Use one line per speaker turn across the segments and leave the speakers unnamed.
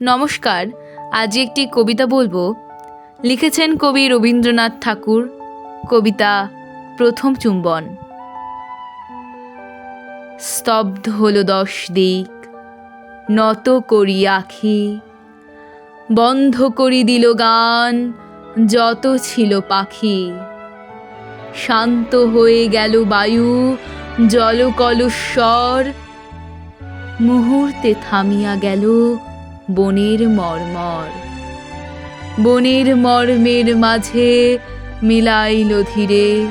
নমস্কার আজ একটি কবিতা বলব। লিখেছেন কবি রবীন্দ্রনাথ ঠাকুর, কবিতা প্রথম চুম্বন। স্তব্ধ হল দশ দিক, নত করি আখি, বন্ধ করি দিল গান, যত ছিল পাখি। শান্ত হয়ে গেল বায়ু, জলকলস্বর, মুহূর্তে থামিয়া গেল বনের মর্মর। বনের মর্মের মাঝে মিলাইল ধীরে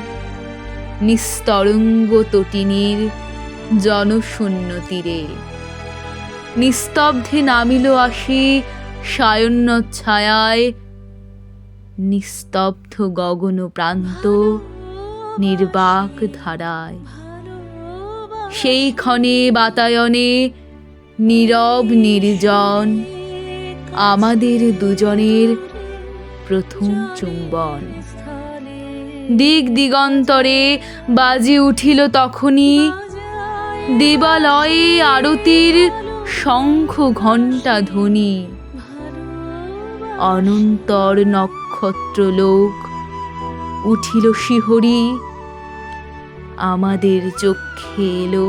নিস্তরঙ্গ তটিনীর জনশূন্য তীরে। নিস্তব্ধে নামিল আসি সায়ন্য ছায়ায় নিস্তব্ধ গগন প্রান্ত নির্বাক ধারায়। সেই ক্ষণে বাতায়নে নীরব নির্জন, আমাদের দুজনের প্রথম চুম্বন। দিক দিগন্তরে বাজে উঠিল তখনই দেবালয়ে আরতির শঙ্খ ঘণ্টা ধ্বনি। অনন্তর নক্ষত্রলোক উঠিল শিহরি, আমাদের চক্ষে এলো।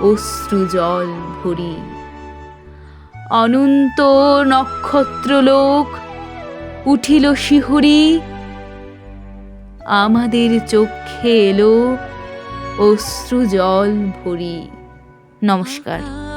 অশ্রু জল ভরি। অনন্ত নক্ষত্রলোক উঠিল শিহরি। আমাদের চোখে এলো অশ্রু জল ভরি। নমস্কার।